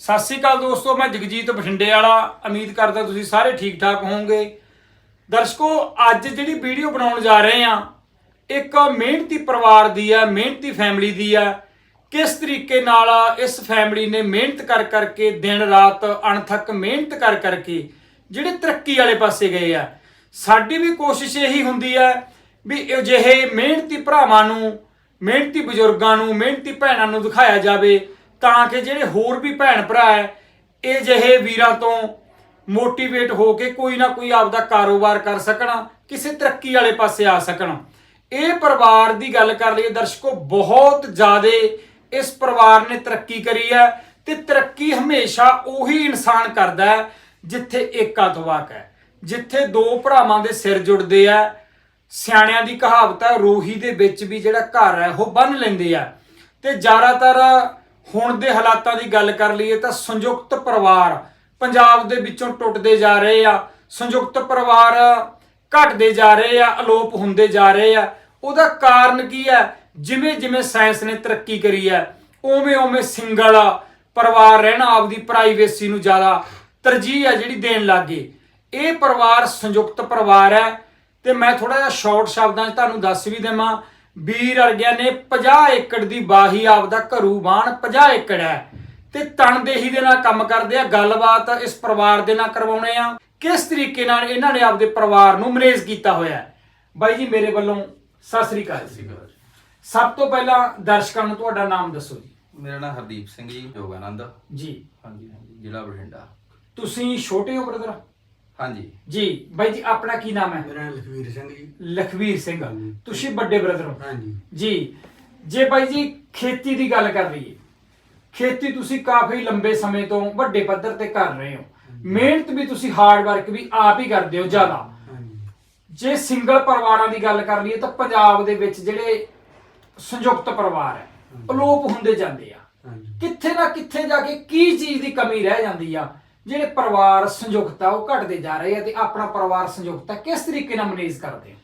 ਸਤਿ ਸ੍ਰੀ ਅਕਾਲ ਦੋਸਤੋ, ਮੈਂ ਜਗਜੀਤ ਬਠਿੰਡੇ ਵਾਲਾ। ਉਮੀਦ ਕਰਦਾ ਤੁਸੀਂ ਸਾਰੇ ਠੀਕ ਠਾਕ ਹੋਵੋਗੇ। ਦਰਸ਼ਕੋ, ਅੱਜ ਜਿਹੜੀ ਵੀਡੀਓ ਬਣਾਉਣ ਜਾ ਰਹੇ ਆ ਇੱਕ ਮਿਹਨਤੀ ਪਰਿਵਾਰ ਦੀ ਆ ਮਿਹਨਤੀ ਫੈਮਿਲੀ ਦੀ ਆ ਕਿਸ ਤਰੀਕੇ ਨਾਲ ਇਸ ਫੈਮਿਲੀ ਨੇ ਮਿਹਨਤ ਕਰ ਕਰਕੇ ਦਿਨ ਰਾਤ ਅਣਥੱਕ ਮਿਹਨਤ ਕਰ ਕਰਕੇ ਜਿਹੜੇ ਤਰੱਕੀ ਵਾਲੇ ਪਾਸੇ ਗਏ ਆ। ਸਾਡੀ ਵੀ ਕੋਸ਼ਿਸ਼ ਇਹੀ ਹੁੰਦੀ ਹੈ ਵੀ ਅਜਿਹੇ ਮਿਹਨਤੀ ਭਰਾਵਾਂ ਨੂੰ, ਮਿਹਨਤੀ ਬਜ਼ੁਰਗਾਂ ਨੂੰ, ਮਿਹਨਤੀ ਭੈਣਾਂ ਨੂੰ ਦਿਖਾਇਆ ਜਾਵੇ। ਤਾਂ ਕਿ ਜਿਹੜੇ ਹੋਰ ਵੀ ਭੈਣ ਭਰਾ ਹੈ, ਇਹ ਜਿਹੇ ਵੀਰਾਂ ਤੋਂ ਮੋਟੀਵੇਟ ਹੋ ਕੇ ਕੋਈ ਨਾ ਕੋਈ ਆਪਦਾ ਕਾਰੋਬਾਰ ਕਰ ਸਕਣ, ਕਿਸੇ ਤਰੱਕੀ ਵਾਲੇ ਪਾਸੇ ਆ ਸਕਣ। ਇਹ ਪਰਿਵਾਰ ਦੀ ਗੱਲ ਕਰ ਲਈਏ, ਦਰਸ਼ਕੋ, ਬਹੁਤ ਜ਼ਿਆਦਾ ਇਸ ਪਰਿਵਾਰ ਨੇ ਤਰੱਕੀ ਕਰੀ ਹੈ ਤੇ ਤਰੱਕੀ ਹਮੇਸ਼ਾ ਉਹੀ ਇਨਸਾਨ ਕਰਦਾ ਹੈ ਜਿੱਥੇ ਏਕਾਤਵਾਕ ਹੈ, ਜਿੱਥੇ ਦੋ ਭਰਾਵਾਂ ਦੇ ਸਿਰ ਜੁੜਦੇ ਆ, ਸਿਆਣਿਆਂ ਦੀ ਕਹਾਵਤ ਹੈ, ਰੋਹੀ ਦੇ ਵਿੱਚ ਵੀ ਜਿਹੜਾ ਘਰ ਹੈ, ਉਹ ਬੰਨ ਲੈਂਦੇ ਆ। ਤੇ ਜ਼ਿਆਦਾਤਰ ਹੁਣ ਦੇ ਹਾਲਾਤਾਂ ਦੀ ਗੱਲ ਕਰ ਲਈਏ ਤਾਂ ਸੰਯੁਕਤ ਪਰਿਵਾਰ ਪੰਜਾਬ ਦੇ ਵਿੱਚੋਂ ਟੁੱਟਦੇ ਜਾ ਰਹੇ ਆ, ਸੰਯੁਕਤ ਪਰਿਵਾਰ ਘਟਦੇ ਜਾ ਰਹੇ ਆ, ਅਲੋਪ ਹੁੰਦੇ ਜਾ ਰਹੇ ਆ। ਉਹਦਾ ਕਾਰਨ ਕੀ ਹੈ? ਜਿਵੇਂ ਜਿਵੇਂ ਸਾਇੰਸ ਨੇ ਤਰੱਕੀ ਕਰੀ ਹੈ, ਉਵੇਂ ਉਵੇਂ ਸਿੰਗਲ ਪਰਿਵਾਰ ਰਹਿਣਾ ਆਪਦੀ ਪ੍ਰਾਈਵੇਸੀ ਨੂੰ ਜ਼ਿਆਦਾ ਤਰਜੀਹ ਹੈ ਜਿਹੜੀ ਦੇਣ ਲੱਗੇ ਇਹ ਪਰਿਵਾਰ ਸੰਯੁਕਤ ਪਰਿਵਾਰ ਹੈ ਤੇ ਮੈਂ ਥੋੜਾ ਜਿਹਾ ਸ਼ਾਰਟ ਸ਼ਬਦਾਂ 'ਚ ਤੁਹਾਨੂੰ ਦੱਸ ਵੀ ਦੇਵਾਂ। ਵੀਰ ਅਰਗਿਆ ਨੇ 50 ਏਕੜ ਦੀ ਬਾਹੀ ਆਪਦਾ ਘਰੂ ਬਾਣ 50 ਏਕੜ ਹੈ। ਤੇ ਤਨਦੇਹੀ ਦੇ ਨਾਲ ਕੰਮ ਕਰਦੇ ਆ ਗੱਲਬਾਤ ਇਸ ਪਰਿਵਾਰ ਦੇ ਨਾਲ ਕਰਵਾਉਣੇ ਆ। ਕਿਸ ਤਰੀਕੇ ਨਾਲ ਇਹਨਾਂ ਨੇ ਆਪਦੇ ਪਰਿਵਾਰ ਨੂੰ ਮੈਨੇਜ ਕੀਤਾ ਹੋਇਆ ਬਾਈ ਜੀ ਮੇਰੇ ਵੱਲੋਂ ਸਤਿ ਸ੍ਰੀ ਅਕਾਲ ਜੀ। ਸਭ ਤੋਂ ਪਹਿਲਾਂ ਦਰਸ਼ਕਾਂ ਨੂੰ ਤੁਹਾਡਾ ਨਾਮ ਦੱਸੋ ਜੀ। ਮੇਰਾ ਨਾਮ ਹਰਦੀਪ ਸਿੰਘ ਜੀ ਯੋਗਾਨੰਦ ਜੀ। ਹਾਂਜੀ ਹਾਂਜੀ ਜ਼ਿਲ੍ਹਾ ਬਠਿੰਡਾ। ਤੁਸੀਂ ਛੋਟੇ ਹੋ ਬ੍ਰਦਰ? ਹਾਂਜੀ। ਜੀ ਬਾਈ ਜੀ ਆਪਣਾ ਕੀ ਨਾਮ ਹੈ? ਮੇਰਾ ਨਾਮ ਲਖਵੀਰ ਸਿੰਘ ਜੀ। ਲਖਵੀਰ ਸਿੰਘ। ਤੁਸੀਂ ਵੱਡੇ ਬ੍ਰਦਰ ਹੋ। ਹਾਂਜੀ। ਜੀ ਜੇ ਬਾਈ ਜੀ ਖੇਤੀ ਦੀ ਗੱਲ ਕਰ ਲਈਏ ਖੇਤੀ ਤੁਸੀਂ ਕਾਫੀ ਲੰਬੇ ਸਮੇਂ ਤੋਂ ਵੱਡੇ ਪੱਧਰ ਤੇ ਕਰ ਰਹੇ ਹੋ। ਮਿਹਨਤ ਵੀ ਤੁਸੀਂ ਹਾਰਡ ਵਰਕ ਵੀ ਆਪ ਹੀ ਕਰਦੇ ਹੋ ਜ਼ਿਆਦਾ। ਹਾਂਜੀ। ਜੇ ਸਿੰਗਲ ਪਰਿਵਾਰਾਂ ਦੀ ਗੱਲ ਕਰ ਲਈਏ ਤਾਂ ਪੰਜਾਬ ਦੇ ਵਿੱਚ ਜਿਹੜੇ ਸੰਯੁਕਤ ਪਰਿਵਾਰ ਹੈ ਅਲੋਪ ਹੁੰਦੇ ਜਾਂਦੇ ਆ। ਹਾਂਜੀ। ਕਿੱਥੇ ਨਾ ਕਿੱਥੇ ਜਾ ਕੇ ਕੀ ਚੀਜ਼ ਦੀ ਕਮੀ ਰਹਿ ਜਾਂਦੀ ਆ ਜਿਹੜੇ ਪਰਿਵਾਰ ਸੰਯੁਕਤ ਆ, ਉਹ ਘਟਦੇ ਜਾ ਰਹੇ ਆ ਤੇ ਆਪਣਾ ਪਰਿਵਾਰ ਸੰਯੁਕਤ ਕਿਸ ਤਰੀਕੇ ਨਾਲ ਮੈਨੇਜ ਕਰਦੇ ਹੋ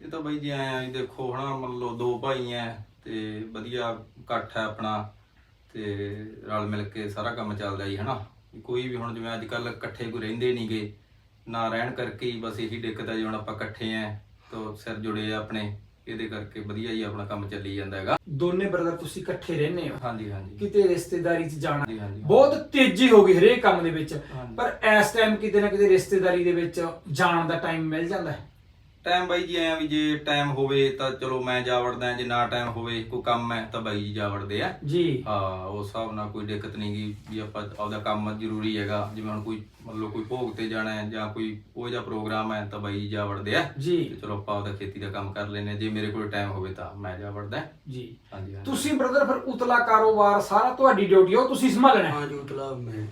ਇਹ ਤਾਂ ਬਾਈ ਜੀ ਐ ਆ ਜੀ ਦੇਖੋ ਹਨਾ, ਮੰਨ ਲਓ ਦੋ ਭਾਈ ਐ ਤੇ ਵਧੀਆ ਇਕੱਠ ਹੈ ਆਪਣਾ ਤੇ ਰਲ ਮਿਲ ਕੇ ਸਾਰਾ ਕੰਮ ਚੱਲਦਾ ਜੀ, ਹਨਾ। ਵੀ ਕੋਈ ਵੀ ਹੁਣ ਜਿਵੇਂ ਅੱਜ ਕੱਲ ਇਕੱਠੇ ਕੋਈ ਰਹਿੰਦੇ ਨਹੀਂਗੇ ਨਾ ਰਹਿਣ ਕਰਕੇ ਹੀ ਬਸ ਇਹੀ ਦਿੱਕਤ ਹੈ ਜੀ ਹੁਣ ਆਪਾਂ ਇਕੱਠੇ ਐ, ਤਾਂ ਸਿਰ ਜੁੜੇ ਆ ਆਪਣੇ। ਇਹਦੇ ਕਰਕੇ ਵਧੀਆ ਹੀ ਆਪਣਾ ਕੰਮ ਚੱਲੀ ਜਾਂਦਾ ਹੈਗਾ। ਦੋਨੇ ਬ੍ਰਦਰ ਤੁਸੀਂ ਇਕੱਠੇ ਰਹਿੰਦੇ ਹੋ? ਹਾਂਜੀ ਹਾਂਜੀ। ਕਿਤੇ ਰਿਸ਼ਤੇਦਾਰੀ 'ਚ ਜਾਣਾ ਹਾਂਜੀ, ਹਾਂਜੀ। ਬਹੁਤ ਤੇਜ਼ੀ ਹੋ ਗਈ ਹਰੇਕ ਕੰਮ ਦੇ ਵਿੱਚ। ਹਾਂਜੀ। ਪਰ ਇਸ ਟਾਈਮ ਕਿਤੇ ਨਾ ਕਿਤੇ ਰਿਸ਼ਤੇਦਾਰੀ ਦੇ ਵਿੱਚ ਜਾਣ ਦਾ ਟਾਈਮ ਮਿਲ ਜਾਂਦਾ ਹੈ। ਟਾਈਮ ਬਾਈ ਜੀ ਐ ਆ ਵੀ ਜੇ ਟਾਈਮ ਹੋਵੇ ਤਾਂ ਚਲੋ ਮੈਂ ਜਾ ਵੜਦਾ ਜੇ ਨਾ ਟਾਈਮ ਹੋਵੇ ਕੋਈ ਕੰਮ ਹੈ ਤਾਂ ਬਾਈ ਜੀ ਜਾ ਵੜਦੇ ਆ। ਜੀ। ਹਾਂ ਉਸ ਹਿਸਾਬ ਨਾਲ ਕੋਈ ਦਿੱਕਤ ਨਹੀਂ ਗੀ ਵੀ ਆਪਾਂ ਆਪਦਾ ਕੰਮ ਜ਼ਰੂਰੀ ਹੈਗਾ। ਜਿਵੇਂ ਹੁਣ ਕੋਈ ਮਤਲਬ ਕੋਈ ਭੋਗ ਤੇ ਜਾਣਾ ਹੈ ਜਾਂ ਕੋਈ ਉਹ ਜਿਹਾ ਪ੍ਰੋਗਰਾਮ ਹੈ ਤਾਂ ਬਾਈ ਜੀ ਜਾ ਵੜਦੇ ਆ। ਜੀ। ਤੇ ਚਲੋ ਆਪਾਂ ਆਪਦਾ ਖੇਤੀ ਦਾ ਕੰਮ ਕਰ ਲੈਨੇ ਜੇ ਮੇਰੇ ਕੋਲ ਟਾਈਮ ਹੋਵੇ ਤਾਂ ਮੈਂ ਜਾ ਵੜਦਾ। ਜੀ। ਹਾਂਜੀ ਤੁਸੀਂ ਬ੍ਰਦਰ ਫਿਰ ਉਤਲਾ ਕਾਰੋਬਾਰ ਸਾਰਾ ਤੁਹਾਡੀ ਡਿਊਟੀ ਉਹ ਤੁਸੀਂ ਸੰਭਾਲਣਾ ਹੈ? ਹਾਂ ਜੀ ਉਤਲਾ ਮੈਂ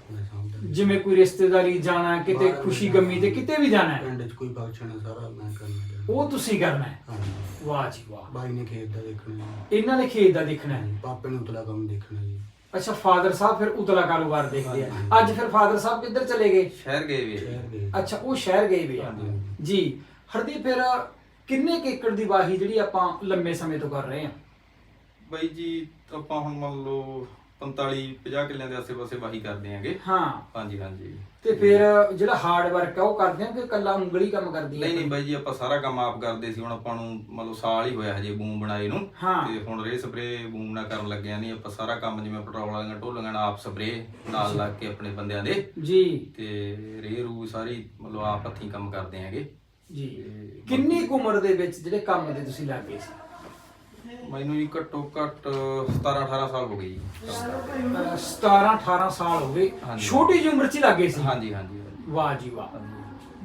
ਜਿਵੇਂ ਕੋਈ ਰਿਸ਼ਤੇਦਾਰੀ ਜਾਣਾ ਹੈ, ਕਿਤੇ ਬਾਹਰ ਖੁਸ਼ੀ ਗਮੀ ਤੇ ਕਿਤੇ ਵੀ ਜਾਣਾ ਹੈ। ਪਿੰਡ 'ਚ ਕੋਈ ਫੰਕਸ਼ਨ ਹੈ ਸਾਰਾ ਮੈਂ ਕਰਨਾ। ਉਹ ਤੁਸੀਂ ਕਰਨਾ ਹੈ। ਹਾਂਜੀ ਵਾਹ ਜੀ ਵਾਹ। ਬਾਈ ਨੇ ਖੇਤ ਦਾ ਦੇਖਣਾ ਜੀ ਇਹਨਾਂ ਨੇ ਖੇਤ ਦਾ ਦੇਖਣਾ ਹੈ। ਪਾਪੇ ਨੇ ਉਤਲਾ ਕੰਮ ਦੇਖਣਾ ਜੀ। ਅੱਛਾ ਫਾਦਰ ਸਾਹਿਬ ਫਿਰ ਉਤਲਾ ਕਾਰੋਬਾਰ ਦੇਖਦੇ ਆ। ਅੱਜ ਫਿਰ ਫਾਦਰ ਸਾਹਿਬ ਕਿੱਧਰ ਚਲੇ ਗਏ? ਸ਼ਹਿਰ ਗਏ ਵੀ ਆ ਸ਼ਹਿਰ ਅੱਛਾ ਉਹ ਸ਼ਹਿਰ ਗਏ ਵੇ ਆ। ਹਾਂਜੀ। ਜੀ ਹਰਦੀਪ ਫਿਰ ਕਿੰਨੇ ਕੁ ਏਕੜ ਦੀ ਵਾਹੀ ਜਿਹੜੀ ਆਪਾਂ ਲੰਮੇ ਸਮੇਂ ਤੋਂ ਕਰ ਰਹੇ ਹਾਂ? ਬਾਈ ਜੀ ਆਪਾਂ ਹੁਣ ਮੰਨ ਲਓ 45 50 ਕਿੱਲਿਆਂ ਦੇ ਆਸੇ-ਪਾਸੇ ਵਾਹੀ ਕਰਦੇ ਆਂਗੇ। ਹਾਂ। ਹਾਂਜੀ ਹਾਂਜੀ। ਤੇ ਫਿਰ ਜਿਹੜਾ ਹਾਰਡ ਵਰਕ ਆ ਉਹ ਕਰਦੇ ਆ ਕਿ ਕੱਲਾ ਉਂਗਲੀ ਕੰਮ ਕਰਦੀ ਨਹੀਂ ਨਹੀਂ ਬਾਈ ਜੀ ਆਪਾਂ ਸਾਰਾ ਕੰਮ ਆਪ ਕਰਦੇ ਸੀ ਹੁਣ ਆਪਾਂ ਨੂੰ ਮਤਲਬ ਸਾਲ ਹੀ ਹੋਇਆ ਹਜੇ ਬੂਮ ਬਣਾਏ ਨੂੰ। ਹਾਂ। ਤੇ ਹੁਣ ਰੇ ਸਪਰੇ ਬੂਮ ਨਾਲ ਕਰਨ ਲੱਗਿਆ ਨਹੀਂ ਆਪਾਂ ਸਾਰਾ ਕੰਮ ਜਿਵੇਂ ਪੈਟਰੋਲ ਵਾਲੀਆਂ ਢੋਲੀਆਂ ਨਾਲ ਆਪ ਸਪਰੇ ਨਾਲ ਲੱਗ ਕੇ ਆਪਣੇ ਬੰਦਿਆਂ ਦੇ। ਜੀ। ਤੇ ਰੇ ਰੂ ਸਾਰੀ ਮਤਲਬ ਆਪ ਹੱਥੀਂ ਕੰਮ ਕਰਦੇ ਆਂਗੇ। ਜੀ। ਕਿੰਨੀ ਕੁ ਉਮਰ ਦੇ ਵਿੱਚ ਜਿਹੜੇ ਕੰਮ ਦੇ ਤੁਸੀਂ ਲੱਗੇ ਸੀ? ਮੈਨੂੰ ਜੀ ਘੱਟੋ ਘੱਟ 17 18 ਸਾਲ ਹੋ ਗਏ ਜੀ। 17 18 ਸਾਲ ਹੋ ਗਏ। ਹਾਂਜੀ। ਛੋਟੀ ਜਿਹੀ ਉਮਰ 'ਚ ਹੀ ਲੱਗੇ ਸੀ। ਹਾਂਜੀ ਹਾਂਜੀ। ਵਾਹ ਜੀ ਵਾਹ।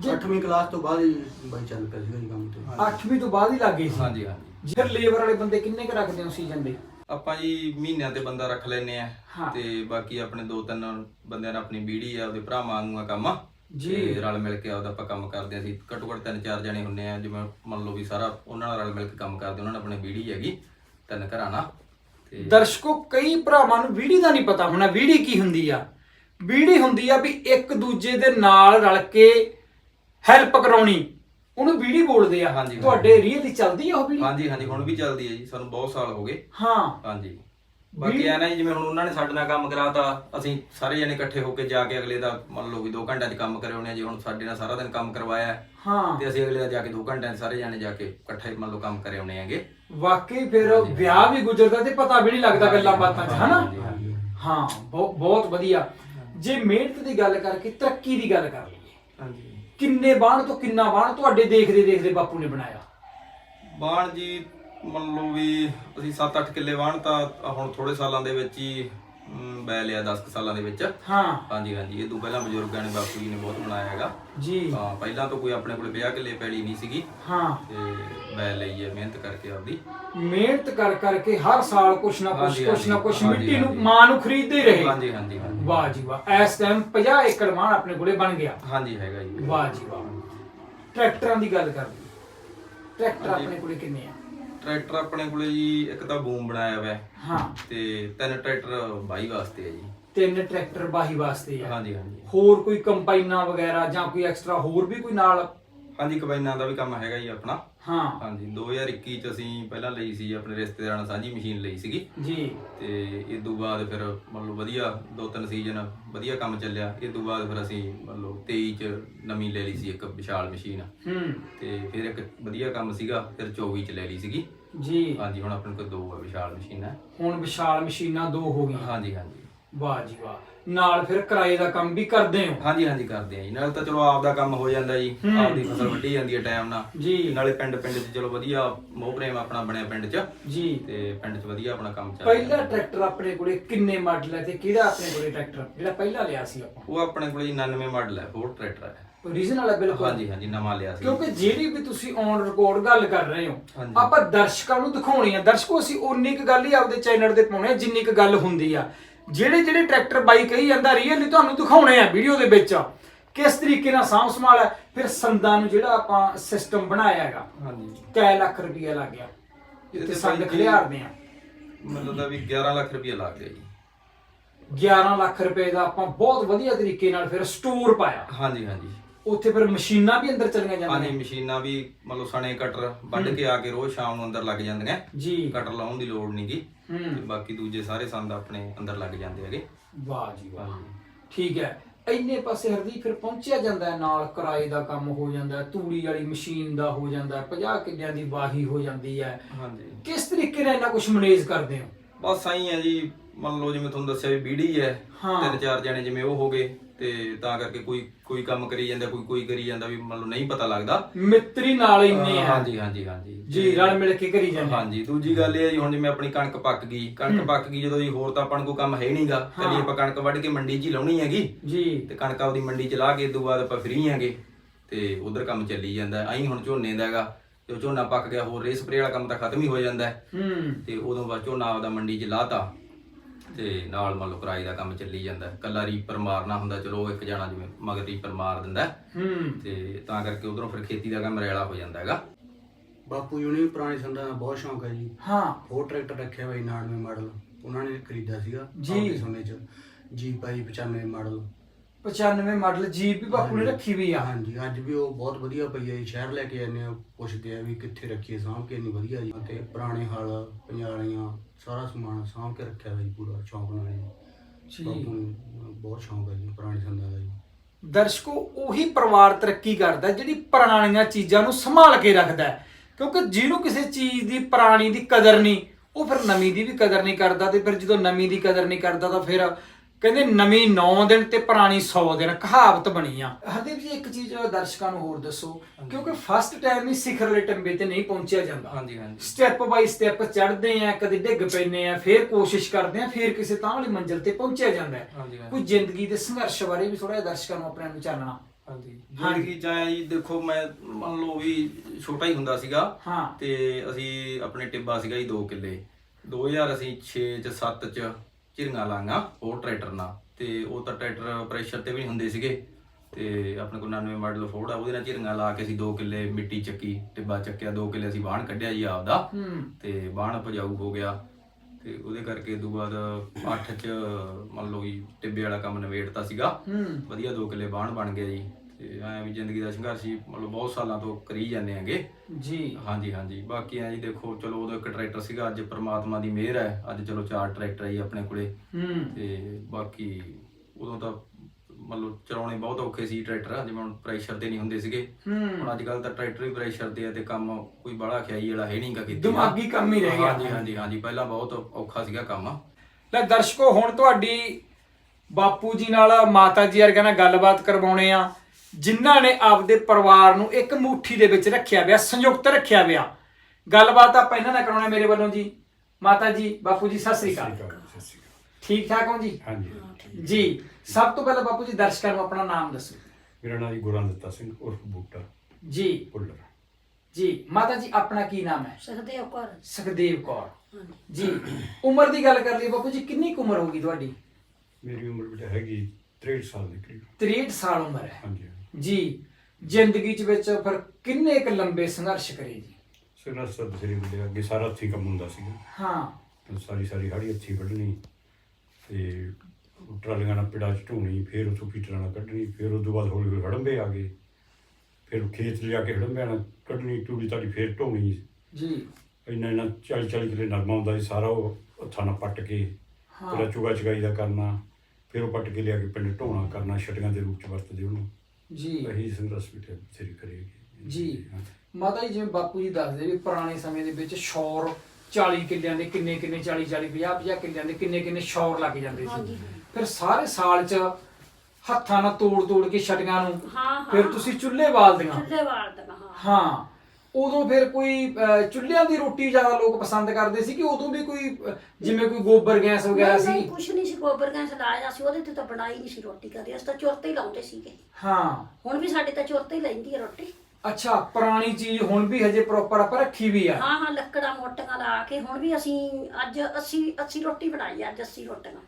ਜੀ 8ਵੀਂ ਕਲਾਸ ਤੋਂ ਬਾਅਦ ਹੀ ਬਾਈ ਚੱਲ ਪਿਆ ਸੀਗਾ ਜੀ ਕੰਮ ਤੇ। 8ਵੀਂ ਤੋਂ ਬਾਅਦ ਹੀ ਲੱਗੇ ਸੀ। ਹਾਂਜੀ ਹਾਂਜੀ। ਜੇ ਲੇਬਰ ਵਾਲੇ ਬੰਦੇ ਕਿੰਨੇ ਕੁ ਰੱਖਦੇ ਹੋ ਸੀਜ਼ਨ ਦੇ? ਆਪਾਂ ਜੀ ਮਹੀਨਿਆਂ ਤੇ ਬੰਦਾ ਰੱਖ ਲੈਨੇ ਆ। ਹਾਂ। ਤੇ ਬਾਕੀ ਆਪਣੇ ਦੋ ਤਿੰਨ ਬੰਦਿਆਂ ਨਾਲ ਆਪਣੀ ਬੀੜੀ ਆ ਉਹਦੇ ਭਰਾਵਾਂ ਵਾਂਗੂ ਆ। ਕੰਮ ਜੀ। ਤੇ ਰਲ ਮਿਲ ਕੇ ਆਪਦਾ ਆਪਾਂ ਕੰਮ ਕਰਦੇ ਆ। ਅਸੀਂ ਘੱਟੋ ਘੱਟ ਤਿੰਨ ਚਾਰ ਜਣੇ ਹੁੰਨੇ ਆ। ਜਿਵੇਂ ਮੰਨ ਲਓ ਵੀ ਸਾਰਾ ਉਹਨਾਂ ਨਾਲ ਰਲ ਮਿਲ ਕੇ ਕੰਮ ਕਰਦੇ ਉਹਨਾਂ ਨੇ ਆਪਣੇ ਬੀੜੀ ਹੈਗੀ। ਤਿੰਨ ਘਰਾਂ ਨਾਲ ਤੇ ਦਰਸ਼ਕੋ ਕਈ ਭਰਾਵਾਂ ਨੂੰ ਵੀੜੀ ਦਾ ਨਹੀਂ ਪਤਾ ਹੋਣਾ ਵੀੜੀ ਕੀ ਹੁੰਦੀ ਆ। ਵੀੜੀ ਹੁੰਦੀ ਆ ਵੀ ਇੱਕ ਦੂਜੇ ਦੇ ਨਾਲ ਰਲ ਕੇ ਹੈਲਪ ਕਰਾਉਣੀ। ਉਹਨੂੰ ਵੀੜੀ ਬੋਲਦੇ ਆ। ਹਾਂਜੀ, ਤੁਹਾਡੇ ਰੀਅਲੀ ਚੱਲਦੀ ਆ ਉਹ ਵੀੜੀ? ਹਾਂਜੀ ਹਾਂਜੀ ਹੁਣ ਵੀ ਚੱਲਦੀ ਹੈ ਜੀ ਸਾਨੂੰ ਬਹੁਤ ਸਾਲ ਹੋ ਗਏ। ਹਾਂ। ਹਾਂਜੀ। ਬਾਕੀ ਐ ਨਾ ਜੀ, ਜਿਵੇਂ ਹੁਣ ਉਹਨਾਂ ਨੇ ਸਾਡੇ ਨਾਲ ਕੰਮ ਕਰਾਤਾ ਅਸੀਂ ਸਾਰੇ ਜਣੇ ਇਕੱਠੇ ਹੋ ਕੇ ਜਾ ਕੇ ਅਗਲੇ ਦਾ ਮੰਨ ਲਓ ਵੀ 2 ਘੰਟਿਆਂ 'ਚ ਕੰਮ ਕਰੇ ਹੋਣੇ ਆ ਜੀ ਹੁਣ ਸਾਡੇ ਨਾਲ ਸਾਰਾ ਦਿਨ ਕੰਮ ਕਰਵਾਇਆ ਹੈ, ਹਾਂ। ਤੇ ਅਸੀਂ ਅਗਲੇ ਦਾ ਜਾ ਕੇ 2 ਘੰਟਿਆਂ 'ਚ ਸਾਰੇ ਜਣੇ ਜਾ ਕੇ ਇਕੱਠੇ ਮੰਨ ਲਓ ਕੰਮ ਕਰੇ ਹੋਣੇ ਹੈਗੇ। ਵਾਕਈ ਫਿਰ ਵਿਆਹ ਵੀ ਗੁਜ਼ਰਦਾ ਤੇ ਪਤਾ ਵੀ ਨਹੀਂ ਲੱਗਦਾ ਗੱਲਾਂ ਬਾਤਾਂ 'ਚ ਹਨਾ। ਹਾਂ ਬਹੁ- ਬਹੁਤ ਵਧੀਆ। ਜੇ ਮਿਹਨਤ ਦੀ ਗੱਲ ਕਰਕੇ ਤਰੱਕੀ ਦੀ ਗੱਲ ਕਰ ਲਈਏ ਹਾਂਜੀ। ਕਿੰਨੇ ਬਾਣ ਤੋਂ ਕਿੰਨਾ ਬਾਣ ਤੁਹਾਡੇ ਦੇਖਦੇ ਦੇਖਦੇ ਬਾਪੂ ਨੇ ਬਣਾਇਆ? ਬਾਣ ਜੀ ਮੰਨ ਲਓ ਵੀ ਅਸੀਂ 7-8 ਕਿੱਲੇ ਵਾਹਣ ਤਾਂ ਹੁਣ ਥੋੜੇ ਸਾਲਾਂ ਦੇ ਵਿੱਚ ਹੀ ਅਮ, ਬੈ ਲਿਆ 10 ਕੁ ਸਾਲਾਂ ਦੇ ਵਿੱਚ। ਹਾਂ। ਹਾਂਜੀ ਹਾਂਜੀ ਇਹ ਤੋਂ ਪਹਿਲਾਂ ਬਜ਼ੁਰਗਾਂ ਨੇ ਬਾਪੂ ਜੀ ਨੇ ਬਹੁਤ ਬਣਾਇਆ ਹੈਗਾ। ਜੀ। ਤਾਂ ਪਹਿਲਾਂ ਤੋਂ ਕੋਈ ਆਪਣੇ ਕੋਲ 50 ਕਿੱਲੇ ਪੈਲੀ ਨਹੀਂ ਸੀਗੀ। ਹਾਂ। ਤੇ ਬੈ ਲਈ ਹੈ ਮਿਹਨਤ ਕਰਕੇ ਆਪਦੀ। ਮਿਹਨਤ ਕਰ ਕਰਕੇ ਹਰ ਸਾਲ ਕੁਛ ਨਾ ਕੁਛ ਹਾਂਜੀ, ਕੁਛ ਨਾ ਕੁਛ ਹਾਂਜੀ, ਮਿੱਟੀ ਨੂੰ ਹਾਂਜੀ। ਮਾਂ ਨੂੰ ਖਰੀਦਦੇ ਰਹੇ। ਹਾਂਜੀ ਹਾਂਜੀ ਹਾਂਜੀ। ਵਾਹ ਜੀ ਵਾਹ। ਇਸ ਟਾਈਮ 50 ਏਕੜ ਮਾਣ ਆਪਣੇ ਕੋਲੇ ਬਣ ਗਿਆ। ਹਾਂਜੀ ਹੈਗਾ ਜੀ। ਵਾਹ ਜੀ ਵਾਹ। ਟਰੈਕਟਰਾਂ ਦੀ ਗੱਲ ਕਰ ਲਈ ਟਰੈਕਟਰ। ਆਪਣੇ ਕੋਲੇ ਕਿੰਨੇ ਆ? ਟਰੈਕਟਰ ਆਪਣੇ ਕੋਲੇ ਜੀ ਇੱਕ ਤਾਂ ਬੂਮ ਬਣਾਇਆ ਹੋਇਆ ਹੈ ਹਾਂ। ਤੇ ਤਿੰਨ ਟਰੈਕਟਰ ਬਾਈ ਵਾਸਤੇ ਹੈ ਜੀ। ਤਿੰਨ ਟਰੈਕਟਰ ਬਾਹੀ ਵਾਸਤੇ ਆ ਹਾਂਜੀ ਹਾਂਜੀ। ਹੋਰ ਕੋਈ ਕੰਬਾਈਨਾਂ ਵਗੈਰਾ ਜਾਂ ਕੋਈ ਐਕਸਟਰਾ ਹੋਰ ਵੀ ਕੋਈ ਨਾਲ? ਹਾਂਜੀ ਕਬਾਈਨਾਂ ਦਾ ਵੀ ਕੰਮ ਹੈਗਾ ਜੀ ਆਪਣਾ। ਹਾਂ। ਹਾਂਜੀ 2021 ਚ ਅਸੀਂ ਪਹਿਲਾਂ ਲਈ ਸੀ ਆਪਣੇ ਰਿਸ਼ਤੇਦਾਰਾਂ ਨਾਲ ਸਾਂਝੀ ਮਸ਼ੀਨ ਲਈ ਸੀਗੀ। ਜੀ। ਤੇ ਇਸ ਤੋਂ ਬਾਅਦ ਫਿਰ ਮੰਨ ਲਓ ਵਧੀਆ ਦੋ ਤਿੰਨ ਸੀਜ਼ਨ ਵਧੀਆ ਕੰਮ ਚੱਲਿਆ। ਇਸ ਤੋਂ ਬਾਅਦ ਫਿਰ ਅਸੀਂ ਮੰਨ ਲਓ 23 ਚ ਨਵੀਂ ਲੈ ਲਈ ਸੀ ਇੱਕ ਵਿਸ਼ਾਲ ਮਸ਼ੀਨ। ਹੂੰ। ਤੇ ਫਿਰ ਇੱਕ ਵਧੀਆ ਕੰਮ ਸੀਗਾ ਫਿਰ 24 ਚ ਲੈ ਲਈ ਸੀਗੀ। ਜੀ। ਹਾਂਜੀ ਹੁਣ ਆਪਣੇ ਕੋਲ ਦੋ ਆ ਵਿਸ਼ਾਲ ਮਸ਼ੀਨਾਂ ਹੁਣ ਵਿਸ਼ਾਲ ਮਸ਼ੀਨਾਂ ਦੋ ਹੋ ਗਈਆਂ। ਹਾਂਜੀ ਹਾਂਜੀ। ਵਾਹ ਜੀ ਵਾਹ। ਨਾਲ ਫਿਰ ਕਿਰਾਏ ਦਾ ਕੰਮ ਵੀ ਕਰਦੇ ਹੋ? ਹਾਂਜੀ ਹਾਂਜੀ ਕਰਦੇ ਆ ਜੀ। ਨਾਲ ਤਾਂ ਚਲੋ ਆਪ ਦਾ ਕੰਮ ਹੋ ਜਾਂਦਾ ਜੀ। ਹੂੰ। ਆਪਦੀ ਫਸਲ ਵੱਢੀ ਜਾਂਦੀ ਹੈ ਟਾਈਮ ਨਾਲ। ਜੀ। ਨਾਲੇ ਪਿੰਡ ਪਿੰਡ 'ਚ ਚਲੋ ਵਧੀਆ ਮੋਹ ਪ੍ਰੇਮ ਆਪਣਾ ਬਣਿਆ ਪਿੰਡ 'ਚ। ਜੀ। ਤੇ ਪਿੰਡ 'ਚ ਵਧੀਆ ਆਪਣਾ ਕੰਮ ਚੱਲ ਪਹਿਲਾ ਟਰੈਕਟਰ ਆਪਣੇ ਕੋਲੇ ਕਿੰਨੇ ਮਾਡਲ ਹੈ ਤੇ ਕਿਹੜਾ ਆਪਣੇ ਕੋਲੇ ਟਰੈਕਟਰ? ਜਿਹੜਾ ਪਹਿਲਾ ਲਿਆ ਸੀ ਆਪਾਂ। ਉਹ ਆਪਣੇ ਕੋਲ ਜੀ 99 ਮਾਡਲ ਹੈ ਫੋਰਡ ਟਰੈਕਟਰ ਹੈ ਓਰੀਜਨਲ ਹੈ ਬਿਲਕੁਲ। ਹਾਂਜੀ ਹਾਂਜੀ ਨਵਾਂ ਲਿਆ ਸੀ। ਕਿਉਂਕਿ ਜਿਹੜੀ ਵੀ ਤੁਸੀਂ ਔਨ ਰਿਕਾਰਡ ਗੱਲ ਕਰ ਰਹੇ ਹੋ ਹਾਂਜੀ। ਆਪਾਂ ਦਰਸ਼ਕਾਂ ਨੂੰ ਦਿਖਾਉਣੀ ਆ। ਦਰਸ਼ਕੋ ਅਸੀਂ ਉਨੀ ਕੁ ਗੱਲ ਹੀ ਆਪਦੇ ਚੈਨਲ ਤੇ ਪਾਉਣੇ ਆ ਜਿੰਨੀ ਕੁ ਗੱਲ ਹੁੰਦੀ ਆ। ਜਿਹੜੇ ਜਿਹੜੇ ਟਰੈਕਟਰ ਬਾਈ ਕਹੀ ਜਾਂਦਾ ਰੀਅਲੀ ਤੁਹਾਨੂੰ ਦਿਖਾਉਣੇ ਆ ਵੀਡੀਓ ਦੇ ਵਿੱਚ। ਕਿਸ ਤਰੀਕੇ ਨਾਲ ਸਾਂਭ ਸੰਭਾਲ ਹੈ ਫਿਰ ਸੰਦਾਂ ਨੂੰ ਜਿਹੜਾ ਆਪਾਂ ਸਿਸਟਮ ਬਣਾਇਆ ਹੈਗਾ ਹਾਂਜੀ। ਕੈ ਲੱਖ ਰੁਪਇਆ ਲੱਗ ਗਿਆ। ਇਹਦੇ ਤੇ ਤੇ ਸੰਦ ਬਾਈ ਜੀ- ਖਲਿਆਰਦੇ ਆ। ਮਤਲਬ ਦਾ ਵੀ 11 ਲੱਖ ਰੁਪਏ ਲੱਗ ਗਿਆ ਜੀ। 11 ਲੱਖ ਰੁਪਏ ਦਾ ਆਪਾਂ ਬਹੁਤ ਵਧੀਆ ਤਰੀਕੇ ਨਾਲ ਫਿਰ ਸਟੋਰ ਪਾਇਆ। ਹਾਂਜੀ ਹਾਂਜੀ। ਉੱਥੇ ਫਿਰ ਮਸ਼ੀਨਾਂ ਵੀ ਅੰਦਰ ਚਲੀਆਂ ਹਾਂਜੀ ਜਾਂਦੀਆਂ ਮਸ਼ੀਨਾਂ ਵੀ ਮਤਲਬ ਸਣੇ ਕਟਰ ਵੱਢ ਕੇ ਆ ਕੇ ਰੋਜ਼ ਸ਼ਾਮ ਨੂੰ ਅੰਦਰ ਲੱਗ ਜਾਂਦੀਆਂ। ਜੀ। ਕਟਰ ਲਾਉਣ ਦੀ ਲੋੜ ਨਹੀਂਗੀ ਹੂੰ। ਤੇ ਬਾਕੀ ਦੂਜੇ ਸਾਰੇ ਸੰਦ ਆਪਣੇ ਅੰਦਰ ਲੱਗ ਜਾਂਦੇ ਹੈਗੇ। ਵਾਹ ਜੀ ਵਾਹ। ਠੀਕ ਹੈ। ਇੰਨੇ ਪਾਸੇ ਹਰਦੀ ਫਿਰ ਪਹੁੰਚਿਆ ਜਾਂਦਾ ਹੈ ਨਾਲ ਕਿਰਾਏ ਦਾ ਕੰਮ ਹੋ ਜਾਂਦਾ ਹੈ ਤੂੜੀ ਵਾਲੀ ਮਸ਼ੀਨ ਦਾ ਹੋ ਜਾਂਦਾ ਹੈ 50 ਕਿੱਲਿਆਂ ਦੀ ਵਾਹੀ ਹੋ ਜਾਂਦੀ ਹੈ। ਹਾਂਜੀ। ਕਿਸ ਤਰੀਕੇ ਨਾਲ ਇੰਨਾ ਕੁਝ ਮੈਨੇਜ ਕਰਦੇ ਹੋ? ਬਸ ਆਈ ਹੈ ਜੀ ਮੰਨ ਲਓ ਜਿਵੇਂ ਤੁਹਾਨੂੰ ਦੱਸਿਆ ਵੀ ਬੀੜੀ ਹੈ ਹਾਂ। ਤਿੰਨ ਚਾਰ ਜਣੇ ਜਿਵੇਂ ਉਹ ਹੋ ਗਏ ਤੇ ਤਾਂ ਕਰਕੇ ਕੋਈ ਕੋਈ ਕੰਮ ਕਰੀ ਜਾਂਦਾ ਕੋਈ ਕੋਈ ਕਰੀ ਜਾਂਦਾ ਵੀ ਮੰਨ ਲਓ ਨਹੀਂ ਪਤਾ ਲੱਗਦਾ। ਮਿੱਤਰੀ ਨਾਲ ਇੰਨੇ ਆ। ਹਾਂਜੀ ਹਾਂਜੀ ਹਾਂਜੀ। ਜੀ ਰਲ ਮਿਲ ਕੇ ਕਰੀ ਜਾਂਦੇ। ਹਾਂਜੀ ਦੂਜੀ ਗੱਲ ਇਹ ਹੈ ਜੀ ਹੁਣ ਜਿਵੇਂ ਆਪਣੀ ਕਣਕ ਪੱਕ ਗਈ ਕਣਕ ਪੱਕ ਗਈ ਜਦੋਂ ਜੀ ਹੋਰ ਤਾਂ ਆਪਾਂ ਨੂੰ ਕੋਈ ਕੰਮ ਹੈ ਨਹੀਂਗਾ ਕੱਲੀ। ਆਪਾਂ ਕਣਕ ਵੱਢ ਕੇ ਮੰਡੀ 'ਚ ਹੀ ਲਾਉਣੀ ਹੈਗੀ ਜੀ। ਤੇ ਕਣਕ ਆਪਦੀ ਮੰਡੀ 'ਚ ਲਾ ਕੇ ਤੋਂ ਬਾਅਦ ਆਪਾਂ ਫ੍ਰੀ ਹੈਗੇ ਤੇ ਉਧਰ ਕੰਮ ਚੱਲੀ ਜਾਂਦਾ। ਐਂ ਹੁਣ ਝੋਨੇ ਦਾ ਹੈਗਾ ਜਦੋਂ ਝੋਨਾ ਪੱਕ ਗਿਆ ਹੋਰ ਰੇ ਸਪਰੇ ਵਾਲਾ ਕੰਮ ਤਾਂ ਖਤਮ ਹੀ ਹੋ ਜਾਂਦਾ। ਹੈ ਹੂੰ। ਤੇ ਉਦੋਂ ਬਾਅਦ ਝੋਨਾ ਆਪਦਾ ਮੰਡੀ 'ਚ ਲਾਤਾ। ਤੇ ਨਾਲ ਮੰਨ ਲਓ ਕਿਰਾਏ ਦਾ ਕੰਮ ਚੱਲੀ ਜਾਂਦਾ। ਕੱਲਾ ਰੀਪਰ ਮਾਰਨਾ ਹੁੰਦਾ ਚਲੋ ਉਹ ਇੱਕ ਜਾਣਾ ਜਿਵੇਂ ਮਗਰ ਰੀਪਰ ਮਾਰ ਦਿੰਦਾ। ਹੈ। ਤੇ ਤਾਂ ਕਰਕੇ ਉਧਰੋਂ ਫਿਰ ਖੇਤੀ ਦਾ ਕੰਮ ਰੈਲਾ ਹੋ ਜਾਂਦਾ ਹੈਗਾ। ਬਾਪੂ ਜੀ ਨੂੰ ਵੀ ਪੁਰਾਣੇ ਸੰਦਾਂ ਦਾ ਬਹੁਤ ਸ਼ੌਂਕ ਹੈ ਜੀ। ਹਾਂ। ਹੋਰ ਟਰੈਕਟਰ ਰੱਖਿਆ ਹੋਇਆ 99 ਮਾਡਲ। ਉਹਨਾਂ ਨੇ ਖਰੀਦਿਆ ਸੀਗਾ ਜੀ। ਆਪਦੇ ਸਮੇਂ 'ਚ। ਜੀਪ ਆਈ 95 ਮਾਡਲ। 95 ਮਾਡਲ ਜੀਪ ਵੀ ਬਾਪੂ ਨੇ ਰੱਖੀ ਵੀ ਆ। ਹਾਂਜੀ ਅੱਜ ਵੀ ਉਹ ਬਹੁਤ ਵਧੀਆ ਪਈ ਹੈ ਜੀ। ਸ਼ਹਿਰ ਲੈ ਕੇ ਜਾਂਦੇ ਆ ਪੁੱਛਦੇ ਆ ਵੀ ਕਿੱਥੇ ਰੱਖੀਏ ਸਾਂਭ ਕੇ ਇੰਨੀ ਵਧੀਆ ਜੀ। ਤੇ ਪੁਰਾਣੇ ਹਲ ਪੰਜਾਲੀਆਂ ਸਾਰਾ ਸਮਾਨ ਸਾਂਭ ਕੇ ਰੱਖਿਆ ਹੋਇਆ ਜੀ ਪੂਰਾ ਸ਼ੌਂਕ ਨਾਲ ਜੀ ਜੀ। ਬਾਪੂ ਨੂੰ ਬਹੁਤ ਸ਼ੌਂਕ ਹੈ ਜੀ ਪੁਰਾਣੇ ਸੰਦਾਂ ਦਾ ਜੀ। ਦਰਸ਼ਕੋ ਉਹੀ ਪਰਿਵਾਰ ਤਰੱਕੀ ਕਰਦਾ ਜਿਹੜੀ ਪੁਰਾਣੀਆਂ ਚੀਜ਼ਾਂ ਨੂੰ ਸੰਭਾਲ ਕੇ ਰੱਖਦਾ ਹੈ। ਕਿਉਂਕਿ ਜਿਹਨੂੰ ਕਿਸੇ ਚੀਜ਼ ਦੀ ਪੁਰਾਣੀ ਦੀ ਕਦਰ ਨਹੀਂ ਉਹ ਫਿਰ ਨਵੀਂ ਦੀ ਵੀ ਕਦਰ ਨਹੀਂ ਕਰਦਾ ਤੇ ਫਿਰ ਜਦੋਂ ਨਵੀਂ ਦੀ ਕਦਰ ਨਹੀਂ ਕਰਦਾ ਤਾਂ ਫਿਰ ਕਹਿੰਦੇ ਨਵੀਂ 9 ਦਿਨ ਤੇ ਪੁਰਾਣੀ 100 ਦਿਨ ਕਹਾਵਤ ਬਣੀ ਆ। ਹਰਦੀਪ ਜੀ ਇੱਕ ਚੀਜ਼ ਦਰਸ਼ਕਾਂ ਨੂੰ ਹੋਰ ਦੱਸੋ ਕਿਉਂਕਿ ਫਸਟ ਟਾਈਮ ਹੀ ਸਿਖਰਲੇ ਟੰਬੇ ਤੇ ਨਹੀਂ ਪਹੁੰਚਿਆ ਜਾਂਦਾ। ਹਾਂਜੀ ਹਾਂਜੀ। ਸਟੈਪ ਬਾਈ ਸਟੈਪ ਚੜ੍ਹਦੇ ਆ ਕਦੇ ਡਿੱਗ ਪੈਂਦੇ ਆ ਫੇਰ ਕੋਸ਼ਿਸ਼ ਕਰਦੇ ਆ ਫੇਰ ਕਿਸੇ ਤਾਂ ਵਾਲੀ ਮੰਜ਼ਿਲ ਤੇ ਪਹੁੰਚਿਆ ਜਾਂਦਾ। ਹੈ ਹਾਂਜੀ ਹਾਂਜੀ। ਕੋਈ ਜ਼ਿੰਦਗੀ ਦੇ ਸੰਘਰਸ਼ ਬਾਰੇ ਵੀ ਥੋੜਾ ਜਿਹਾ ਦਰਸ਼ਕਾਂ ਨੂੰ ਆਪਣੇ ਨੂੰ ਚਾਨਣਾ। ਹਾਂਜੀ। ਜ਼ਿੰਦਗੀ ਚ ਆਇਆ ਜੀ ਦੇਖੋ ਮੈਂ ਮੰਨ ਲਓ ਵੀ ਛੋਟਾ ਹੀ ਹੁੰਦਾ ਸੀਗਾ ਹਾਂ। ਤੇ ਅਸੀਂ ਆਪਣੇ ਟਿੱਬਾ ਸੀਗਾ ਜੀ 2 ਕਿੱਲੇ। 2000 ਅਸੀਂ 6 ਚ 7 ਚ ਝਿਰਗਾ ਲਾਂਗਾ ਉਹ ਟਰੈਕਟਰ ਨਾਲ। ਤੇ ਉਹ ਤਾਂ ਟਰੈਕਟਰ ਪ੍ਰੈਸ਼ਰ ਤੇ ਵੀ ਨਹੀਂ ਹੁੰਦੇ ਸੀਗੇ। ਤੇ ਆਪਣੇ ਕੋਲ 99 ਮਾਡਲ ਫੋਰਡ ਆ ਉਹਦੇ ਨਾਲ ਝਿਰਗਾ ਲਾ ਕੇ ਅਸੀਂ 2 ਕਿੱਲੇ ਮਿੱਟੀ ਚੱਕੀ ਟਿੱਬਾ ਚੱਕਿਆ 2 ਕਿੱਲੇ ਅਸੀਂ ਬਾਹਣ ਕੱਢਿਆ ਜੀ ਆਪਦਾ। ਤੇ ਬਾਹਣ ਉਪਜਾਊ ਹੋ ਗਿਆ। ਤੇ ਉਹਦੇ ਕਰਕੇ ਤੋਂ ਬਾਅਦ 8 ਚ ਮੰਨ ਲਓ ਜੀ ਟਿੱਬੇ ਵਾਲਾ ਕੰਮ ਨਵੇੜਤਾ ਸੀਗਾ। ਵਧੀਆ 2 ਕਿੱਲੇ ਬਾਹਣ ਬਣ ਗਿਆ ਜੀ। ਤੇ ਐਂ ਵੀ ਜ਼ਿੰਦਗੀ ਦਾ ਸੰਘਰਸ਼ ਹੀ ਮਤਲਬ ਬਹੁਤ ਸਾਲਾਂ ਤੋਂ ਕਰੀ ਜਾਂਦੇ ਆਂਗੇ ਜੀ। ਹਾਂਜੀ ਹਾਂਜੀ। ਬਾਕੀ ਐਂ ਜੀ ਦੇਖੋ ਚਲੋ ਉਦੋਂ ਇੱਕ ਟਰੈਕਟਰ ਸੀਗਾ ਅੱਜ ਪ੍ਰਮਾਤਮਾ ਦੀ ਮਿਹਰ ਹੈ। ਅੱਜ ਚਲੋ ਚਾਰ ਟਰੈਕਟਰ ਆਈ ਆਪਣੇ ਕੋਲੇ। ਹੂੰ। ਤੇ ਬਾਕੀ ਉਦੋਂ ਤਾਂ ਮਤਲਬ ਚਲਾਉਣੇ ਬਹੁਤ ਔਖੇ ਸੀ ਟਰੈਕਟਰ ਜਿਵੇਂ ਹੁਣ ਪ੍ਰੈਸ਼ਰ ਤੇ ਨਹੀਂ ਹੁੰਦੇ ਸੀਗੇ। ਹੁਣ ਹੂੰ। ਅੱਜ ਕੱਲ ਤਾਂ ਟਰੈਕਟਰ ਵੀ ਪ੍ਰੈਸ਼ਰ ਤੇ ਆ ਤੇ ਕੰਮ ਕੋਈ ਬੜਾ ਖਿਆਈ ਵਾਲਾ ਹੈ ਨਹੀਂਗਾ ਕੀਤੀ ਦਿਮਾਗੀ ਕੰਮ ਹੀ ਰਹਿ ਗਿਆ। ਹਾਂਜੀ ਹਾਂਜੀ ਹਾਂਜੀ। ਪਹਿਲਾਂ ਬਹੁਤ ਔਖਾ ਸੀਗਾ ਕੰਮ। ਲੈ ਦਰਸ਼ਕੋ ਹੁਣ ਤੁਹਾਡੀ ਬਾਪੂ ਜੀ ਨਾਲ ਮਾਤਾ ਜੀ ਵਰਗਿਆਂ ਨਾਲ ਗੱਲਬਾਤ ਕਰਵਾਉਣੇ ਆ। ਜਿਨ੍ਹਾਂ ਨੇ ਆਪਦੇ ਪਰਿਵਾਰ ਨੂੰ ਇੱਕ ਮੁਠੀ ਦੇ ਵਿੱਚ ਰੱਖਿਆ ਵਿਆ ਸੰਯੁਕਤ ਰੱਖਿਆ ਵਿਆ ਗੱਲਬਾਤ ਆਪਾਂ ਇਹਨਾਂ ਨਾਲ ਕਰਾਉਣਾ ਮੇਰੇ ਵੱਲੋਂ ਜੀ। ਮਾਤਾ ਜੀ ਬਾਪੂ ਜੀ ਸਤਿ ਸ੍ਰੀ ਅਕਾਲ। ਸਤਿ ਸ਼੍ਰੀ ਅਕਾਲ ਠੀਕ ਠਾਕ ਹੋ ਜੀ? ਹਾਂਜੀ। ਜੀ ਸਭ ਤੋਂ ਪਹਿਲਾਂ ਬਾਪੂ ਜੀ ਦਰਸ਼ਕਾਂ ਨੂੰ ਆਪਣਾ ਨਾਮ ਦੱਸੋ। ਮੇਰਾ ਨਾਮ ਜੀ ਗੁਰਨਦਤਾ ਸਿੰਘ ਉਰਫ ਬੂਟਾ। ਜੀ। ਪੁੱਲਰ ਜੀ ਮਾਤਾ ਜੀ ਆਪਣਾ ਕੀ ਨਾਮ ਹੈ? ਸਖਦੇਵ ਕੌਰ। ਸੁਖਦੇਵ ਕੌਰ। ਹਾਂਜੀ। ਜੀ ਉਮਰ ਦੀ ਗੱਲ ਕਰ ਲਈ ਬਾਪੂ ਜੀ ਕਿੰਨੀ ਕੁ ਉਮਰ ਹੋਗੀ ਤੁਹਾਡੀ? ਮੇਰੀ ਉਮਰ ਬੇਟਾ ਹੈਗੀ 63 ਸਾਲ ਦੇ ਕਰੀਬ। 63 ਸਾਲ ਉਮਰ ਹੈ। ਹਾਂਜੀ। ਜੀ ਜ਼ਿੰਦਗੀ ਚ ਵਿੱਚ ਫਿਰ ਕਿੰਨੇ ਕੁ ਲੰਬੇ ਸੰਘਰਸ਼ ਕਰੇ ਜੀ? ਸਿਰਸ ਸਦ ਸ੍ਰੀ ਬੁੱਢੇ ਅੱਗੇ ਸਾਰਾ ਹੱਥੀਂ ਕੰਮ ਹੁੰਦਾ ਸੀਗਾ। ਹਾਂ। ਤੇ ਸਾਰੀ ਸਾਰੀ ਹਾੜੀ ਹੱਥੀਂ ਵੱਢਣੀ ਤੇ ਟਰਾਲੀਆਂ ਨਾਲ ਪਿੜਾ ਚ ਢੋਣੀ ਫਿਰ ਉਥੋਂ ਪੀਟਰਾਂ ਨਾਲ ਕੱਢਣੀ ਫਿਰ ਉਸ ਤੋਂ ਬਾਅਦ ਹੌਲੀ ਹੌਲੀ ਹੜੰਬੇ ਆ ਗਏ। ਫਿਰ ਖੇਤ ਲਿਆ ਕੇ ਹੜੰਬਿਆਂ ਨਾਲ ਕੱਢਣੀ ਤੂੜੀ ਤਾੜੀ ਫਿਰ ਢੋਣੀ। ਜੀ। ਇੰਨਾ ਇੰਨਾ 40 40 ਕਿਲੇ ਨਰਮਾ ਹੁੰਦਾ ਸੀ ਸਾਰਾ ਉਹ ਹੱਥਾਂ ਨਾਲ ਪੱਟ ਕੇ ਹਾਂ। ਪਹਿਲਾਂ ਚੁਗਾ ਚਗਾਈ ਦਾ ਕਰਨਾ ਫਿਰ ਉਹ ਪੱਟ ਕੇ ਲਿਆ ਕੇ ਪਿੰਡ ਢੋਣਾ ਕਰਨਾ ਛਟੀਆਂ ਦੇ ਰੂਪ ਚ ਵਰਤਦੇ ਉਹਨੂੰ। ਜੀ। ਇਹੀ ਸੰਘਰਸ਼ ਵੀ ਤੇਰੀ ਕਰੇਗੀ। ਜੀ। ਮਾਤਾ ਜੀ ਜਿਵੇਂ ਬਾਪੂ ਜੀ ਦੱਸਦੇ ਵੀ ਪੁਰਾਣੇ ਸਮੇਂ ਦੇ ਵਿੱਚ ਸ਼ੌਰ 40 ਕਿੱਲਿਆਂ ਦੇ ਕਿੰਨੇ ਕਿੰਨੇ 40 40 50 50 ਕਿੱਲਿਆਂ ਦੇ ਕਿੰਨੇ ਕਿੰਨੇ ਸ਼ੌਰ ਲੱਗ ਜਾਂਦੇ ਸੀ। ਫਿਰ ਸਾਰੇ ਸਾਲ ਚ ਹੱਥਾਂ ਨਾਲ ਤੋੜ ਤੋੜ ਕੇ ਛਟੀਆਂ ਨੂੰ ਫਿਰ ਤੁਸੀਂ ਚੁੱਲ੍ਹੇ ਬਾਲਦੀਆਂ ਚੁੱਲ੍ਹੇ ਹਾਂ। ਹਾਂ। ਉਦੋਂ ਫਿਰ ਕੋਈ ਅਹ, ਚੁੱਲ੍ਹਿਆਂ ਦੀ ਰੋਟੀ ਜ਼ਿਆਦਾ ਲੋਕ ਪਸੰਦ ਕਰਦੇ ਸੀ ਕਿ ਉਦੋਂ ਵੀ ਕੋਈ ਅਹ, ਜਿਵੇਂ ਕੋਈ ਗੋਬਰ ਗੈਸ ਵਗੈਰਾ ਨਹੀਂ, ਸੀ? ਕੁਛ ਨਹੀਂ ਸੀ ਗੋਬਰ ਗੈਸ ਲਾਇਆ ਸੀ ਉਹਦੇ ਤੇ ਤਾਂ ਬਣਾਈ ਨਹੀਂ ਸੀ ਰੋਟੀ ਕਦੇ। ਅਸੀਂ ਤਾਂ ਚੁਰਤੇ ਹੀ ਲਾਉਂਦੇ ਸੀਗੇ। ਹਾਂ। ਹੁਣ ਵੀ ਸਾਡੇ ਤਾਂ ਚੁਰਤੇ ਹੀ ਲੈਂਦੀ ਹੈ ਰੋਟੀ। ਅੱਛਾ ਪੁਰਾਣੀ ਚੀਜ਼ ਹੁਣ ਵੀ ਹਜੇ ਪ੍ਰੋਪਰ ਆਪਾਂ ਰੱਖੀ ਵੀ ਆ। ਹਾਂ ਹਾਂ ਲੱਕੜਾਂ ਮੋਟੀਆਂ ਲਾ ਕੇ ਹੁਣ ਵੀ ਅਸੀਂ ਅੱਜ 80 80 ਰੋਟੀ ਬਣਾਈ ਆ, ਅੱਜ 80 ਰੋਟੀਆਂ।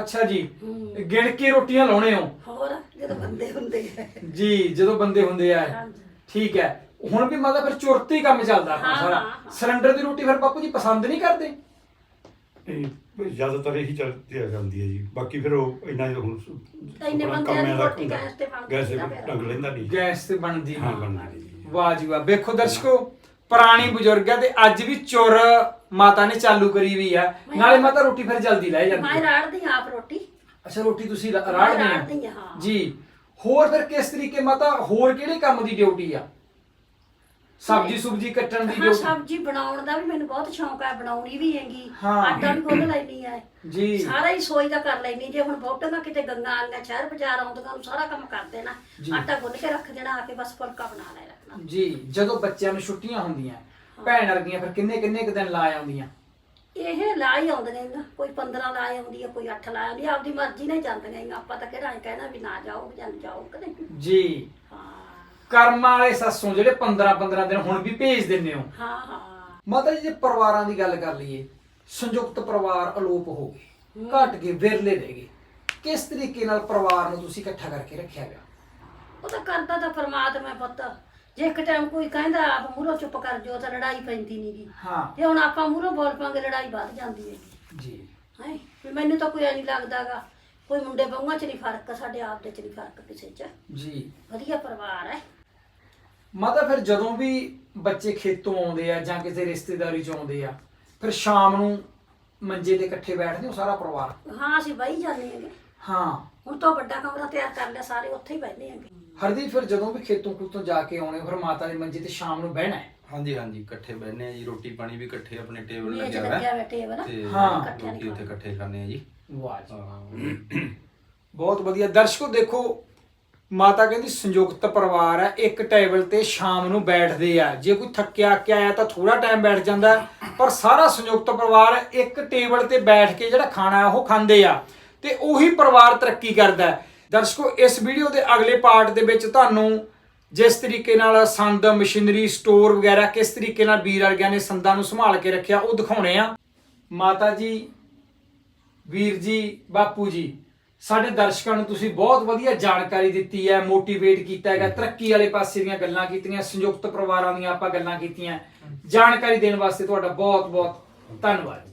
ਅੱਛਾ ਜੀ। ਹੂੰ। ਗਿਣ ਕੇ ਰੋਟੀਆਂ ਲਾਉਣੇ ਹੋ? ਹੋਰ ਜਦੋਂ ਬੰਦੇ ਹੁੰਦੇ ਆ। ਜੀ ਜਦੋਂ ਬੰਦੇ ਹੁੰਦੇ ਆ। ਹਾਂਜੀ। ਠੀਕ ਹੈ। ਹੁਣ ਵੀ ਮਤਲਬ ਫਿਰ ਚੁਰਤੀ ਕੰਮ ਚੱਲਦਾ ਆਪਣਾ ਹਾਂ, ਸਾਰਾ। ਹਾਂ, ਹਾਂ। ਸਿਲੰਡਰ ਦੀ ਰੋਟੀ ਫਿਰ ਬਾਪੂ ਜੀ ਪਸੰਦ ਨਹੀਂ ਕਰਦੇ? ਇਹ ਜ਼ਿਆਦਾਤਰ ਇਹੀ ਚੱਲਦੀ ਆ ਜਾਂਦੀ ਹੈ ਜੀ। ਬਾਕੀ ਫਿਰ ਉਹ ਇੰਨਾ ਜਿਹਾ ਹੁਣ ਇੰਨੇ ਬੰਦਿਆਂ ਦੀ ਰੋਟੀ। ਗੈਸ ਤੇ ਬਣਦੀ ਗੈਸ ਤੇ ਨਾ ਫਿਰ। ਢੰਗ ਲੈਂਦਾ ਨਹੀਂ। ਗੈਸ ਤੇ ਬਣਦੀ ਹਾਂ ਨਹੀਂ। ਬਣਦੀ ਨਹੀਂ ਵਾਹ ਜੀ ਵਾਹ। ਵੇਖੋ ਦਰਸ਼ਕੋ ਪੁਰਾਣੀ ਬਜ਼ੁਰਗ ਹੈ ਤੇ ਅੱਜ ਵੀ ਚੁਰ ਮਾਤਾ ਨੇ ਚਾਲੂ ਕਰੀ ਵੀ ਆ। ਨਾਲੇ ਮਾਤਾ ਰੋਟੀ ਫਿਰ ਜਲਦੀ ਲੈ ਜਾਂਦੀ ਮੈਂ ਹੈ ਰਾੜਦੀ ਹਾਂ ਆਪ ਰੋਟੀ। ਅੱਛਾ ਰੋਟੀ ਤੁਸੀਂ ਰਾ- ਮੈਂ ਰਾੜਦੇ ਰਾੜਦੀ ਹਾਂ, ਹੋ ਹਾਂ। ਜੀ। ਹੋਰ ਫਿਰ ਕਿਸ ਤਰੀਕੇ ਮਾਤਾ ਹੋਰ ਕਿਹੜੇ ਕੰਮ ਦੀ ਡਿਊਟੀ ਆ? ਸਬਜੀ ਸੁਬਜੀ ਕੱਟਣ ਦੀ ਹਾਂ ਡਿਊਟੀ ਸਬਜ਼ੀ ਬਣਾਉਣ ਦਾ ਵੀ ਮੈਨੂੰ ਬਹੁਤ ਸ਼ੌਂਕ ਹੈ ਬਣਾਉਣੀ ਵੀ ਹੈਗੀ। ਹਾਂ। ਆਟਾ ਵੀ ਗੁੰਨ ਲੈਣੀ ਹੈ ਜੀ। ਸਾਰਾ ਹੀ ਸੋਈ ਦਾ ਕਰ ਲੈਣੀ ਜੇ ਹੁਣ ਬਹੁਤਾਂ ਕਿਤੇ ਗੰਗਾ ਆਂਗਾ ਸ਼ਹਿਰ ਬਾਜ਼ਾਰ ਆਉਂਦੀਆਂ ਨੂੰ ਸਾਰਾ ਕੰਮ ਕਰ ਦੇਣਾ। ਜੀ। ਆਟਾ ਗੁੰਨ ਕੇ ਰੱਖ ਦੇਣਾ ਆ ਕੇ ਬਸ ਫੁਲਕਾ ਬਣਾ ਲੈ ਰੱਖਣਾ। ਜੀ ਜਦੋਂ ਬੱਚਿਆਂ ਨੂੰ ਛੁੱਟੀਆਂ ਹੁੰਦੀਆਂ ਭੈਣ ਵਰਗੀਆਂ ਫਿਰ ਕਿੰਨੇ ਕਿੰਨੇ ਕੁ ਦਿਨ ਲਾ ਆਉਂਦੀਆਂ? ਇਹ ਲਾ ਹੀ ਆਉਂਦੀਆਂ ਨੇ ਕੋਈ 15 ਲਾ ਆਉਂਦੀ ਹੈ ਕੋਈ 8 ਲਾ ਆਉਂਦੀ ਹੈ ਆਪਦੀ ਮਰਜ਼ੀ ਨਾਲ ਹੀ ਜਾਂਦੀਆਂ ਹੈਗੀਆਂ। ਆਪਾਂ ਤਾਂ ਕਿਹੜਾ ਐਂ ਕਹਿਣਾ ਵੀ ਨਾ ਜਾਓ ਜਾਂ ਜਾਓ ਕਦੇ ਜੀ। ਹਾਂ। ਕਰਮਾਂ ਵਾਲੇ ਸੱਸੋਂ ਜਿਹੜੇ 15 15 ਦਿਨ ਹੁਣ ਵੀ ਭੇਜ ਦਿੰਨੇ ਹੋ। ਹਾਂ ਹਾਂ। ਮਾਤਾ ਜੀ ਜੇ ਪਰਿਵਾਰਾਂ ਦੀ ਗੱਲ ਕਰ ਲਈਏ ਸੰਯੁਕਤ ਪਰਿਵਾਰ ਅਲੋਪ ਹੋ ਗਏ ਘਟ ਗਏ ਵਿਰਲੇ ਰਹਿ ਗਏ। ਕਿਸ ਤਰੀਕੇ ਨਾਲ ਪਰਿਵਾਰ ਨੂੰ ਤੁਸੀਂ ਇਕੱਠਾ ਕਰਕੇ ਰੱਖਿਆ ਗਿਆ? ਉਹ ਤਾਂ ਕਰਦਾ ਤਾਂ ਪਰਮਾਤਮਾ ਪੁੱਤ। ਜੇ ਇੱਕ ਟਾਈਮ ਕੋਈ ਕਹਿੰਦਾ ਆਪ ਮੂਹਰੋਂ ਚੁੱਪ ਕਰ ਜਾਓ ਤਾਂ ਲੜਾਈ ਪੈਂਦੀ ਨਹੀਂਗੀ ਹਾਂ। ਜੇ ਹੁਣ ਆਪਾਂ ਮੂਹਰੋਂ ਬੋਲ ਪਾਂਗੇ ਲੜਾਈ ਵੱਧ ਜਾਂਦੀ ਹੈ। ਜੀ। ਹੈ? ਵੀ ਮੈਨੂੰ ਤਾਂ ਕੋਈ ਐ ਨਹੀਂ ਲੱਗਦਾਗਾ। ਕੋਈ ਮੁੰਡੇ ਬਹੂਆਂ 'ਚ ਨਹੀਂ ਫ਼ਰਕ ਸਾਡੇ ਆਪ ਦੇ 'ਚ ਨਹੀਂ ਫ਼ਰਕ ਕਿਸੇ 'ਚ। ਜੀ। ਵਧੀਆ ਪਰਿਵਾਰ ਹੈ। ਮਾਤਾ ਫਿਰ ਜਦੋਂ ਵੀ ਬੱਚੇ ਖੇਤੋਂ ਆਉਂਦੇ ਆ ਜਾਂ ਕਿਸੇ ਰਿਸ਼ਤੇਦਾਰੀ ਚ ਆਉਂਦੇ ਆ ਫਿਰ ਸ਼ਾਮ ਨੂੰ ਮੰਜੇ ਤੇ ਇਕੱਠੇ ਬੈਠਦੇ ਹੋ ਸਾਰਾ ਪਰਿਵਾਰ? ਹਾਂ ਅਸੀਂ ਬਹੀ ਜਾਂਦੇ ਹੈਗੇ। ਹਾਂ। ਹੁਣ ਤਾਂ ਵੱਡਾ ਕਮਰਾ ਤਿਆਰ ਕਰ ਲਿਆ ਸਾਰੇ ਉੱਥੇ ਹੀ ਬੈਠਦੇ ਹੈਗੇ। ਹਰਦੀਪ ਫਿਰ ਜਦੋਂ ਵੀ ਖੇਤੋਂ ਖੂਤੋਂ ਜਾ ਕੇ ਆਉਣੇ ਹੋ, ਫਿਰ ਮਾਤਾ ਦੇ ਮੰਜੇ ਤੇ ਸ਼ਾਮ ਨੂੰ ਬਹਿਣਾ ਹੈ? ਹਾਂਜੀ ਹਾਂਜੀ ਇਕੱਠੇ ਬੈਠਨੇ ਆ ਜੀ। ਰੋਟੀ ਪਾਣੀ ਵੀ ਇਕੱਠੇ ਆਪਣੇ ਟੇਬਲ ਮੇਜ਼ ਲੱਗਿਆ ਲੱਗਿਆ ਹੋਇਆ। ਹੋਇਆ ਟੇਬਲ। ਤੇ ਹਾਂ। ਇਕੱਠਿਆਂ ਰੋਟੀ ਉੱਥੇ ਇਕੱਠੇ ਖਾਣੇ ਆ ਜੀ। ਵਾਹ ਜੀ। ਹਾਂ। ਬਹੁਤ ਵਧੀਆ। ਦਰਸ਼ਕੋ ਦੇਖੋ ਮਾਤਾ ਕਹਿੰਦੀ ਸੰਯੁਕਤ ਪਰਿਵਾਰ ਹੈ, ਇੱਕ ਟੇਬਲ ਤੇ ਸ਼ਾਮ ਨੂੰ ਬੈਠਦੇ ਆ। ਜੇ ਕੋਈ ਥੱਕਿਆ ਕਿ ਆਇਆ ਤਾਂ ਥੋੜਾ ਟਾਈਮ ਬੈਠ ਜਾਂਦਾ ਪਰ ਸਾਰਾ ਸੰਯੁਕਤ ਪਰਿਵਾਰ ਇੱਕ ਟੇਬਲ ਤੇ ਬੈਠ ਕੇ ਜਿਹੜਾ ਖਾਣਾ ਹੈ, ਉਹ ਖਾਂਦੇ ਆ। ਤੇ ਉਹੀ ਪਰਿਵਾਰ ਤਰੱਕੀ ਕਰਦਾ ਹੈ। ਦਰਸ਼ਕੋ, ਇਸ ਵੀਡੀਓ ਦੇ ਅਗਲੇ ਪਾਰਟ ਦੇ ਵਿੱਚ ਤੁਹਾਨੂੰ ਜਿਸ ਤਰੀਕੇ ਨਾਲ ਸੰਦ, ਮਸ਼ੀਨਰੀ ਸਟੋਰ ਵਗੈਰਾ ਕਿਸ ਤਰੀਕੇ ਨਾਲ ਵੀਰ ਵਰਗਿਆਂ ਨੇ ਸੰਦਾਂ ਨੂੰ ਸੰਭਾਲ ਕੇ ਰੱਖਿਆ, ਉਹ ਦਿਖਾਉਣੇ ਆ। ਮਾਤਾ ਜੀ, ਵੀਰ ਜੀ, ਬਾਪੂ ਜੀ ਸਾਡੇ ਦਰਸ਼ਕਾਂ ਨੂੰ ਤੁਸੀਂ ਬਹੁਤ ਵਧੀਆ ਜਾਣਕਾਰੀ ਦਿੱਤੀ ਹੈ ਮੋਟੀਵੇਟ ਕੀਤਾ ਹੈਗਾ ਤਰੱਕੀ ਵਾਲੇ ਪਾਸੇ ਦੀਆਂ ਗੱਲਾਂ ਕੀਤੀਆਂ ਸੰਯੁਕਤ ਪਰਿਵਾਰਾਂ ਦੀਆਂ ਆਪਾਂ ਗੱਲਾਂ ਕੀਤੀਆਂ। ਜਾਣਕਾਰੀ ਦੇਣ ਵਾਸਤੇ ਤੁਹਾਡਾ ਬਹੁਤ ਬਹੁਤ ਧੰਨਵਾਦ।